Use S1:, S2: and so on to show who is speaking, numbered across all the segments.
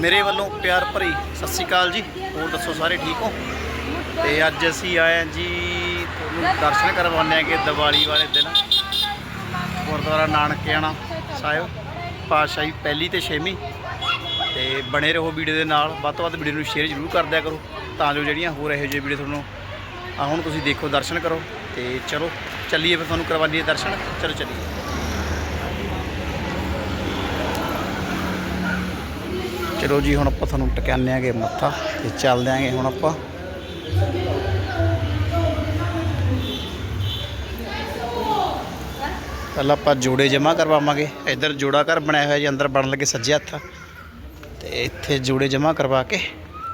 S1: ਮੇਰੇ ਵੱਲੋਂ ਪਿਆਰ ਭਰੀ ਸਤਿ ਸ਼੍ਰੀ ਅਕਾਲ ਜੀ। ਹੋਰ ਦੱਸੋ ਸਾਰੇ ਠੀਕ ਹੋ? ਤੇ ਅੱਜ ਅਸੀਂ ਆਏ ਹਾਂ ਜੀ ਤੁਹਾਨੂੰ ਦਰਸ਼ਨ ਕਰਵਾਉਂਦੇ ਆਂਗੇ ਦੀਵਾਲੀ ਵਾਲੇ ਦਿਨ ਗੁਰਦੁਆਰਾ ਨਾਨਕਿਆਣਾ ਸਾਹਿਬ, ਪਾਤਸ਼ਾਹੀ ਪਹਿਲੀ ਤੇ ਛੇਵੀਂ। ਤੇ ਬਣੇ ਰਹੋ ਵੀਡੀਓ ਦੇ ਨਾਲ, ਵੱਧ ਤੋਂ ਵੱਧ ਵੀਡੀਓ ਨੂੰ ਸ਼ੇਅਰ ਜ਼ਰੂਰ ਕਰ ਦਿਆ ਕਰੋ ਤਾਂ ਜੋ ਜਿਹੜੀਆਂ ਹੋਰ ਇਹੋ ਜਿਹੇ ਵੀਡੀਓ ਤੁਹਾਨੂੰ ਆ ਹੁਣ ਤੁਸੀਂ ਦੇਖੋ, ਦਰਸ਼ਨ ਕਰੋ। ਤੇ ਚਲੋ, ਚੱਲੀਏ ਫਿਰ ਤੁਹਾਨੂੰ ਕਰਵਾ ਲਈਏ ਦਰਸ਼ਨ। ਚਲੋ, ਚੱਲੀਏ। ਚਲੋ ਜੀ ਹੁਣ ਆਪਾਂ ਤੁਹਾਨੂੰ ਟਿਕਾਣੇ ਆਂਗੇ ਮੱਥਾ ਤੇ ਚੱਲਦੇ ਆਂਗੇ ਹੁਣ ਆਪਾਂ। ਪਹਿਲਾਂ ਆਪਾਂ ਜੋੜੇ ਜਮਾ ਕਰਵਾਵਾਂਗੇ। ਇੱਧਰ ਜੋੜਾ ਘਰ ਬਣਾਇਆ ਹੋਇਆ ਜੀ ਅੰਦਰ ਬਣਨ ਲੱਗੇ ਸੱਜੇ ਹੱਥ। ਤੇ ਇੱਥੇ ਜੋੜੇ ਜਮਾ ਕਰਵਾ ਕੇ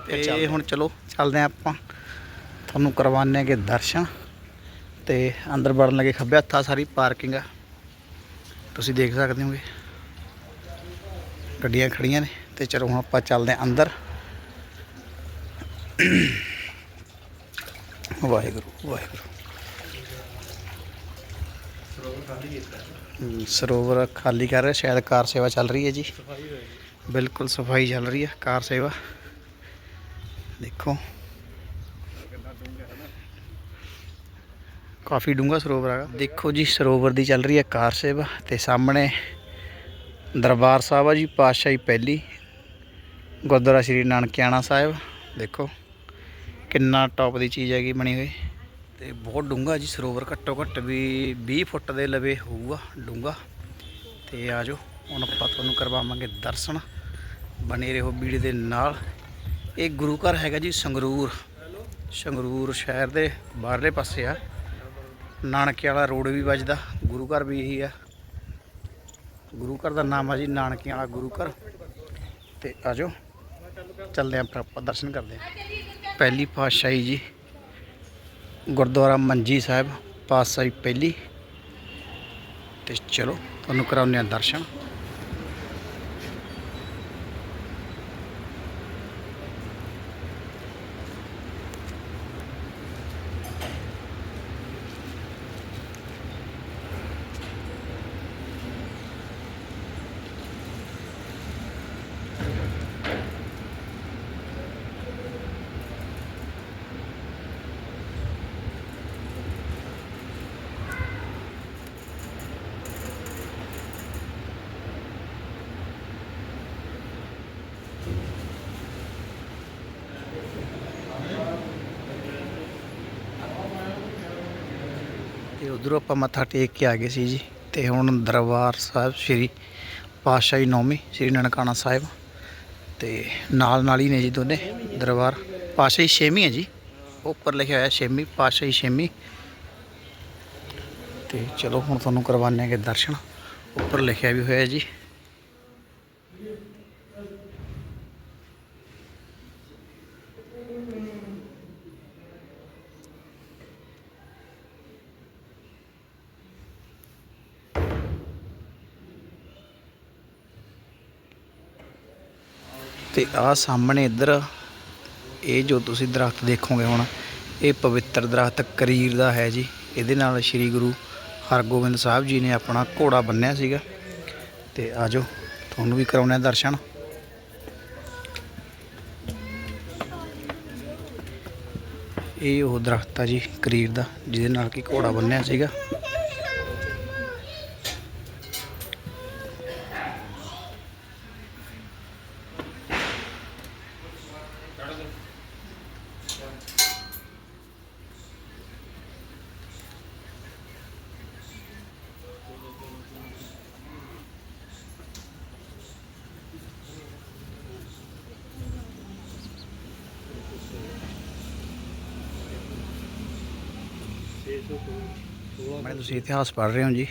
S1: ਤੇ ਹੁਣ ਚਲੋ ਚੱਲਦੇ ਆਂ ਆਪਾਂ। ਤੁਹਾਨੂੰ ਕਰਵਾਉਂਦੇ ਆਂਗੇ ਦਰਸ਼ਨ ਤੇ ਅੰਦਰ ਵੜਨ ਲੱਗੇ ਖੱਬੇ ਹੱਥਾ ਸਾਰੀ ਪਾਰਕਿੰਗ ਆ। ਤੁਸੀਂ ਦੇਖ ਸਕਦੇ ਹੋਗੇ। ਗੱਡੀਆਂ ਖੜੀਆਂ ਨੇ। ਤੇ ਚਲੋ ਹੁਣ ਆਪਾਂ ਚੱਲਦੇ ਆਂ ਅੰਦਰ। ਵਾਹਿਗੁਰੂ ਵਾਹਿਗੁਰੂ। ਹਮ, ਸਰੋਵਰ ਖਾਲੀ ਕਰ ਰਿਹਾ ਸ਼ਾਇਦ ਕਾਰ ਸੇਵਾ ਚੱਲ ਰਹੀ ਹੈ ਜੀ। ਬਿਲਕੁਲ ਸਫ਼ਾਈ ਚੱਲ ਰਹੀ ਹੈ ਕਾਰ ਸੇਵਾ। ਦੇਖੋ। ਕਾਫੀ ਡੂੰਘਾ ਸਰੋਵਰ ਹੈਗਾ। ਦੇਖੋ ਜੀ ਸਰੋਵਰ ਦੀ ਚੱਲ ਰਹੀ ਹੈ ਕਾਰ ਸੇਵਾ ਤੇ ਸਾਹਮਣੇ ਦਰਬਾਰ ਸਾਹਿਬ ਆ ਜੀ ਪਾਤਸ਼ਾਹੀ ਪਹਿਲੀ। ਗੁਰਦੁਆਰਾ ਸ਼੍ਰੀ ਨਾਨਕਿਆਣਾ ਸਾਹਿਬ। ਦੇਖੋ, ਕਿੰਨਾ ਟੌਪ ਦੀ ਚੀਜ਼ ਹੈਗੀ ਬਣੀ ਹੋਈ। ਤੇ ਬਹੁਤ ਡੂੰਘਾ ਜੀ ਸਰੋਵਰ, ਘੱਟੋ ਘੱਟ ਵੀ 20 ਫੁੱਟ ਦੇ ਲਵੇ ਹੋਊਗਾ, ਡੂੰਘਾ। ਤੇ ਆ ਜਾਓ, ਹੁਣ ਆਪਾਂ ਤੁਹਾਨੂੰ ਕਰਵਾਵਾਂਗੇ ਦਰਸ਼ਨ। ਬਣੇ ਰਹੋ ਵੀਡੀਓ ਦੇ ਨਾਲ। ਇਹ ਗੁਰੂ ਘਰ ਹੈਗਾ ਜੀ ਸੰਗਰੂਰ। ਸੰਗਰੂਰ ਸ਼ਹਿਰ ਦੇ ਬਾਹਰਲੇ ਪਾਸੇ ਆ। ਨਾਨਕੇ ਵਾਲਾ ਰੋਡ ਵੀ ਵੱਜਦਾ, ਗੁਰੂ ਘਰ ਵੀ ਇਹੀ ਆ। ਗੁਰੂ ਘਰ ਦਾ ਨਾਮ ਆ ਜੀ ਨਾਨਕੇ ਵਾਲਾ ਗੁਰੂ ਘਰ। ਤੇ ਆ ਜਾਓ। ਚੱਲਦੇ ਆਂ ਫਿਰ ਦਰਸ਼ਨ ਕਰਦੇ ਆਂ। ਪਹਿਲੀ ਪਾਤਸ਼ਾਹੀ ਜੀ, ਗੁਰਦੁਆਰਾ ਮੰਜੀ ਸਾਹਿਬ, ਪਾਤਸ਼ਾਹੀ ਪਹਿਲੀ। ਤੇ ਚਲੋ, ਤੁਹਾਨੂੰ ਕਰਾਉਂਦੇ ਆਂ ਦਰਸ਼ਨ। ਤੇ ਉਧਰੋਂ ਆਪਾਂ ਮੱਥਾ ਟੇਕ ਕੇ ਆ ਗਏ ਸੀ ਜੀ। ਤੇ ਹੁਣ ਦਰਬਾਰ ਸਾਹਿਬ ਸ੍ਰੀ ਪਾਤਸ਼ਾਹੀ ਨੌਵੀਂ, ਸ੍ਰੀ ਨਨਕਾਣਾ ਸਾਹਿਬ। ਤੇ ਨਾਲ ਨਾਲ ਹੀ ਨੇ ਜੀ ਦੋਨੇ ਦਰਬਾਰ। ਪਾਤਸ਼ਾਹੀ ਛੇਵੀਂ ਹੈ ਜੀ। ਉੱਪਰ ਲਿਖਿਆ ਹੋਇਆ ਛੇਵੀਂ, ਪਾਤਸ਼ਾਹੀ ਛੇਵੀਂ। ਤੇ ਚਲੋ ਹੁਣ ਤੁਹਾਨੂੰ ਕਰਵਾਉਂਦੇ ਹੈਗੇ ਦਰਸ਼ਨ। ਉੱਪਰ ਲਿਖਿਆ ਵੀ ਹੋਇਆ ਜੀ। ਤੇ ਆਹ ਸਾਹਮਣੇ ਇੱਧਰ, ਇਹ ਜੋ ਤੁਸੀਂ ਦਰਖਤ ਦੇਖੋਗੇ ਹੁਣ, ਇਹ ਪਵਿੱਤਰ ਦਰਖਤ ਕਰੀਰ ਦਾ ਹੈ ਜੀ। ਇਹਦੇ ਨਾਲ ਸ੍ਰੀ ਗੁਰੂ ਹਰਗੋਬਿੰਦ ਸਾਹਿਬ ਜੀ ਨੇ ਆਪਣਾ ਘੋੜਾ ਬੰਨਿਆ ਸੀਗਾ। ਤੇ ਆਜੋ ਤੁਹਾਨੂੰ ਵੀ ਕਰਾਉਣੇ ਦਰਸ਼ਨ। ਇਹ ਉਹ ਦਰਖਤ ਆ ਜੀ, ਕਰੀਰ ਦਾ, ਜਿਹਦੇ ਨਾਲ ਕਿ ਘੋੜਾ ਬੰਨਿਆ ਸੀਗਾ। ਮੈਂ ਤੁਸੀਂ ਇਤਿਹਾਸ ਪੜ੍ਹ ਰਹੇ ਹੋ ਜੀ।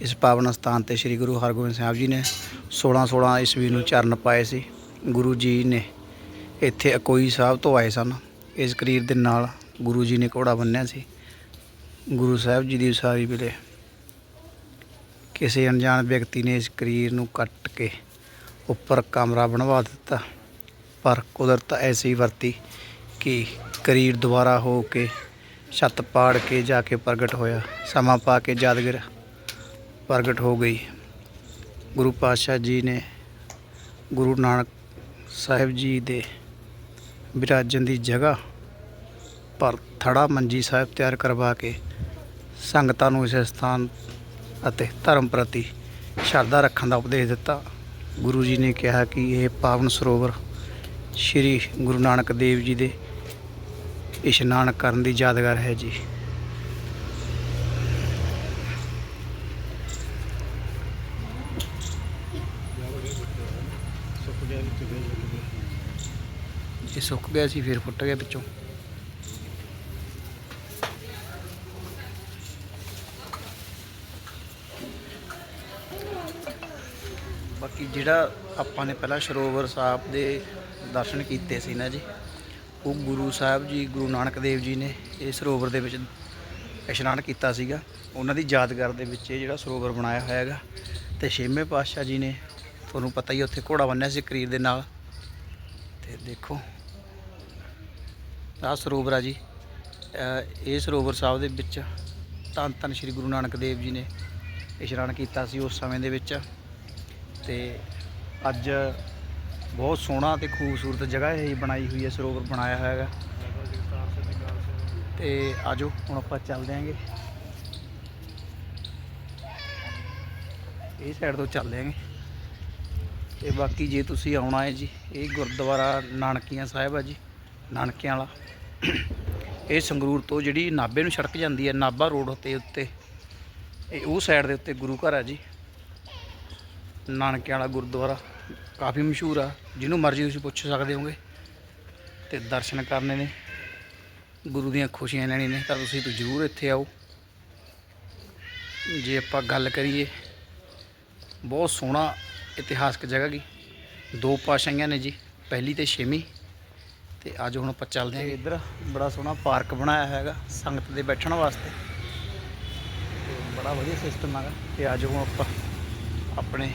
S1: ਇਸ ਪਾਵਨ ਸਥਾਨ ਤੇ ਸ੍ਰੀ ਗੁਰੂ ਹਰਗੋਬਿੰਦ ਸਾਹਿਬ ਜੀ ਨੇ 16 16 ਈਸਵੀ ਨੂੰ ਚਰਨ ਪਾਏ ਸੀ। ਗੁਰੂ ਜੀ ਨੇ ਇੱਥੇ ਅਕੋਈ ਸਾਹਿਬ ਤੋਂ ਆਏ ਸਨ। ਇਸ ਕਰੀਰ ਦੇ ਨਾਲ ਗੁਰੂ ਜੀ ਨੇ ਘੋੜਾ ਬੰਨਿਆ ਸੀ। ਗੁਰੂ ਸਾਹਿਬ ਜੀ ਦੀ ਉਸਾਰੀ ਵੇਲੇ ਕਿਸੇ ਅਣਜਾਣ ਵਿਅਕਤੀ ਨੇ ਇਸ ਕਰੀਰ ਨੂੰ ਕੱਟ ਕੇ ਉੱਪਰ ਕਮਰਾ ਬਣਵਾ ਦਿੱਤਾ। ਪਰ ਕੁਦਰਤ ਐਸੀ ਵਰਤੀ ਕਿ ਕਰੀਰ ਦੁਬਾਰਾ ਹੋ ਕੇ ਛੱਤ ਪਾੜ ਕੇ ਜਾ ਕੇ ਪ੍ਰਗਟ ਹੋਇਆ। ਸਮਾਂ ਪਾ ਕੇ ਯਾਦਗਿਰ ਪ੍ਰਗਟ ਹੋ ਗਈ। ਗੁਰੂ ਪਾਤਸ਼ਾਹ ਜੀ ਨੇ ਗੁਰੂ ਨਾਨਕ ਸਾਹਿਬ ਜੀ ਦੇ ਵਿਰਾਜਨ ਦੀ ਜਗ੍ਹਾ ਪਰ ਥੜਾ ਮੰਜੀ ਸਾਹਿਬ ਤਿਆਰ ਕਰਵਾ ਕੇ ਸੰਗਤਾਂ ਨੂੰ ਇਸ ਸਥਾਨ ਅਤੇ ਧਰਮ ਪ੍ਰਤੀ ਸ਼ਰਧਾ ਰੱਖਣ ਦਾ ਉਪਦੇਸ਼ ਦਿੱਤਾ। ਗੁਰੂ ਜੀ ਨੇ ਕਿਹਾ ਕਿ ਇਹ ਪਾਵਨ ਸਰੋਵਰ ਸ੍ਰੀ ਗੁਰੂ ਨਾਨਕ ਦੇਵ ਜੀ ਦੇ ਇਸ਼ਨਾਨ ਕਰਨ ਦੀ ਯਾਦਗਾਰ ਹੈ ਜੀ। ਇਹ ਸੁੱਕ ਗਿਆ ਸੀ ਫਿਰ ਫੁੱਟ ਗਿਆ ਵਿੱਚੋਂ। ਬਾਕੀ ਜਿਹੜਾ ਆਪਾਂ ਨੇ ਪਹਿਲਾਂ ਸਰੋਵਰ ਸਾਹਿਬ ਦੇ ਦਰਸ਼ਨ ਕੀਤੇ ਸੀ ਨਾ ਜੀ ਉਹ ਗੁਰੂ ਸਾਹਿਬ ਜੀ, ਗੁਰੂ ਨਾਨਕ ਦੇਵ ਜੀ ਨੇ ਇਹ ਸਰੋਵਰ ਦੇ ਵਿੱਚ ਇਸ਼ਨਾਨ ਕੀਤਾ ਸੀਗਾ। ਉਹਨਾਂ ਦੀ ਯਾਦਗਾਰ ਦੇ ਵਿੱਚ ਇਹ ਜਿਹੜਾ ਸਰੋਵਰ ਬਣਾਇਆ ਹੋਇਆ ਹੈਗਾ। ਤੇ ਛੇਵੇਂ ਪਾਤਸ਼ਾਹ ਜੀ ਨੇ, ਤੁਹਾਨੂੰ ਪਤਾ ਹੀ ਉੱਥੇ ਘੋੜਾ ਬੰਨਿਆ ਸੀ ਕਰੀਰ ਦੇ ਨਾਲ। ਤੇ ਦੇਖੋ, ਆਹ ਸਰੋਵਰ ਆ ਜੀ। ਇਹ ਸਰੋਵਰ ਸਾਹਿਬ ਦੇ ਵਿੱਚ ਧੰਨ ਧੰਨ ਸ਼੍ਰੀ ਗੁਰੂ ਨਾਨਕ ਦੇਵ ਜੀ ਨੇ ਇਸ਼ਨਾਨ ਕੀਤਾ ਸੀ ਉਸ ਸਮੇਂ ਦੇ ਵਿੱਚ। ਤੇ ਅੱਜ ਬਹੁਤ ਸੋਹਣਾ ਤੇ ਖੂਬਸੂਰਤ ਜਗ੍ਹਾ ਇਹ ਬਣਾਈ ਹੋਈ ਹੈ, ਸਰੋਵਰ ਬਣਾਇਆ ਹੋਇਆ ਹੈਗਾ। ਤੇ ਆਜੋ, ਹੁਣ ਆਪਾਂ ਚੱਲਦੇ ਆਂਗੇ। ਇਹ ਸਾਈਡ ਤੋਂ ਚੱਲਦੇ ਆਂਗੇ। ਤੇ ਬਾਕੀ ਜੇ ਤੁਸੀਂ ਆਉਣਾ ਹੈ ਜੀ, ਇਹ ਗੁਰਦੁਆਰਾ ਨਾਨਕੀਆਂ ਸਾਹਿਬ ਆ ਜੀ, ਨਾਨਕਿਆਂ ਵਾਲਾ। ਇਹ ਸੰਗਰੂਰ ਤੋਂ ਜਿਹੜੀ ਨਾਭੇ ਨੂੰ ਸੜਕ ਜਾਂਦੀ ਹੈ, ਨਾਭਾ ਰੋਡ ਤੇ ਉੱਤੇ। ਇਹ ਉਹ ਸਾਈਡ ਦੇ ਉੱਤੇ ਗੁਰੂ ਘਰ ਆ ਜੀ, ਨਾਨਕਿਆਂ ਵਾਲਾ ਗੁਰਦੁਆਰਾ। ਕਾਫੀ ਮਸ਼ਹੂਰ ਆ, ਜਿਹਨੂੰ ਮਰਜ਼ੀ ਤੁਸੀਂ ਪੁੱਛ ਸਕਦੇ ਹੋਗੇ ਤੇ ਦਰਸ਼ਨ ਕਰਨੇ ਨੇ, ਗੁਰੂ ਦੀਆਂ ਖੁਸ਼ੀਆਂ ਲੈਣੀ ਨੇ, ਤਾਂ ਤੁਸੀਂ ਜ਼ਰੂਰ ਇੱਥੇ ਆਓ। ਜੇ ਆਪਾਂ ਗੱਲ ਕਰੀਏ, ਬਹੁਤ ਸੋਹਣਾ ਇਤਿਹਾਸਕ ਜਗ੍ਹਾ ਗੀ ਦੋ ਪਾਸ਼ਾਈਆਂ ਨੇ ਜੀ, ਪਹਿਲੀ ਤੇ ਛੇਵੀਂ। ਤੇ ਅੱਜ ਹੁਣ ਆਪਾਂ ਚੱਲਦੇ ਹਾਂ ਇੱਧਰ ਬੜਾ ਸੋਹਣਾ ਪਾਰਕ ਬਣਾਇਆ ਹੈਗਾ, ਸੰਗਤ ਦੇ ਬੈਠਣ ਵਾਸਤੇ। ਤੇ ਬੜਾ ਵਧੀਆ ਸਿਸਟਮ ਹੈਗਾ। ਤੇ ਅੱਜ ਹੁਣ ਆਪਾਂ ਆਪਣੇ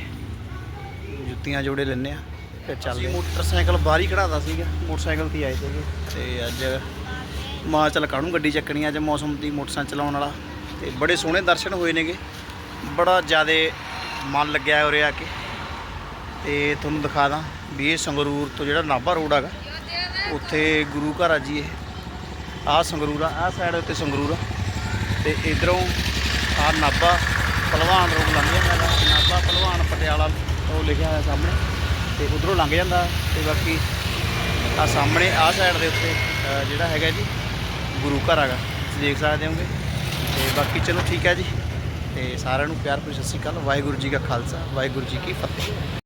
S1: ਜੁੱਤੀਆਂ ਜੋੜੇ ਲੈਣੇ ਆ ਤੇ ਚੱਲਦੇ। ਮੋਟਰਸਾਈਕਲ ਬਾਹਰ ਹੀ ਖੜਾਦਾ ਸੀਗਾ ਮੋਟਰਸਾਈਕਲ ਤੇ ਆਏ ਸੀਗੇ। ਤੇ ਅੱਜ ਮਾਂ ਚੱਲ ਕਾਹਨੂੰ ਗੱਡੀ ਚੱਕਣੀ ਆ, ਅੱਜ ਮੌਸਮ ਦੀ ਮੋਟਰਸਾਈਕਲ ਚਲਾਉਣ ਵਾਲਾ। ਤੇ ਬੜੇ ਸੋਹਣੇ ਦਰਸ਼ਨ ਹੋਏ ਨੇਗੇ ਬੜਾ ਜ਼ਿਆਦਾ ਮਨ ਲੱਗਿਆ ਉਰੇ ਆ ਕੇ। ਤੇ ਤੁਹਾਨੂੰ ਦਿਖਾ ਦਾਂ ਵੀ ਇਹ ਸੰਗਰੂਰ ਤੋਂ ਜਿਹੜਾ ਨਾਭਾ ਰੋਡ ਹੈਗਾ ਉੱਥੇ ਗੁਰੂ ਘਰ ਆ ਜੀ ਇਹ। ਆਹ ਸੰਗਰੂਰ ਆ ਸਾਈਡ ਉੱਤੇ ਸੰਗਰੂਰ ਆ। ਤੇ ਇਧਰੋਂ ਆਹ ਨਾਭਾ ਪਹਿਲਵਾਨ ਰੋਡ ਲੰਘ ਜਾਂਦਾ ਹੈਗਾ ਨਾਭਾ ਪਹਿਲਵਾਨ ਪਟਿਆਲਾ ਉਹ ਲਿਖਿਆ ਹੋਇਆ ਸਾਹਮਣੇ ਤੇ ਉਧਰੋਂ ਲੰਘ ਜਾਂਦਾ ਤੇ ਬਾਕੀ ਆ ਸਾਹਮਣੇ, ਆਹ ਸਾਈਡ ਦੇ ਉੱਤੇ ਜਿਹੜਾ ਹੈਗਾ ਜੀ, ਗੁਰੂ ਘਰ ਹੈਗਾ, ਤੁਸੀਂ ਦੇਖ ਸਕਦੇ ਹੋਗੇ। ਤੇ ਬਾਕੀ ਚਲੋ ਠੀਕ ਹੈ ਜੀ। ਤੇ ਸਾਰਿਆਂ ਨੂੰ ਪਿਆਰ ਭਰੀ ਸਤਿ ਸ਼੍ਰੀ ਅਕਾਲ। ਵਾਹਿਗੁਰੂ ਜੀ ਕਾ ਖਾਲਸਾ, ਵਾਹਿਗੁਰੂ ਜੀ ਕੀ ਫਤਿਹ।